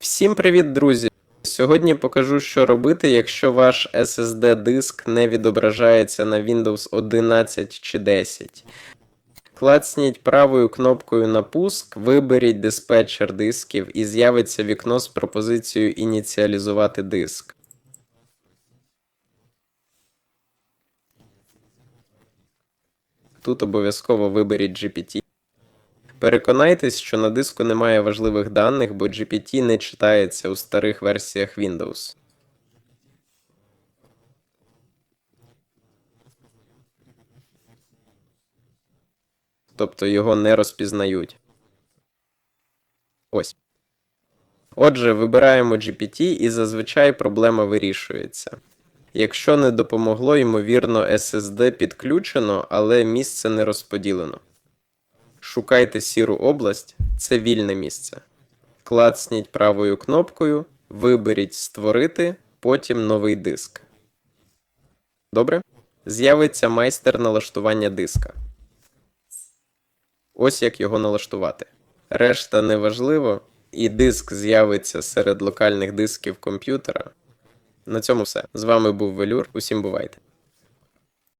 Всім привіт, друзі! Сьогодні покажу, що робити, якщо ваш SSD-диск не відображається на Windows 11 чи 10. Клацніть правою кнопкою на пуск, виберіть диспетчер дисків і з'явиться вікно з пропозицією ініціалізувати диск. Тут обов'язково виберіть GPT. Переконайтесь, що на диску немає важливих даних, бо GPT не читається у старих версіях Windows. Тобто його не розпізнають. Ось. Отже, вибираємо GPT і зазвичай проблема вирішується. Якщо не допомогло, ймовірно, SSD підключено, але місце не розподілено. Шукайте сіру область, це вільне місце. Клацніть правою кнопкою, виберіть Створити, потім новий диск. Добре? З'явиться майстер налаштування диска. Ось як його налаштувати. Решта не важливо, і диск з'явиться серед локальних дисків комп'ютера. На цьому все. З вами був Велюр. Усім бувайте.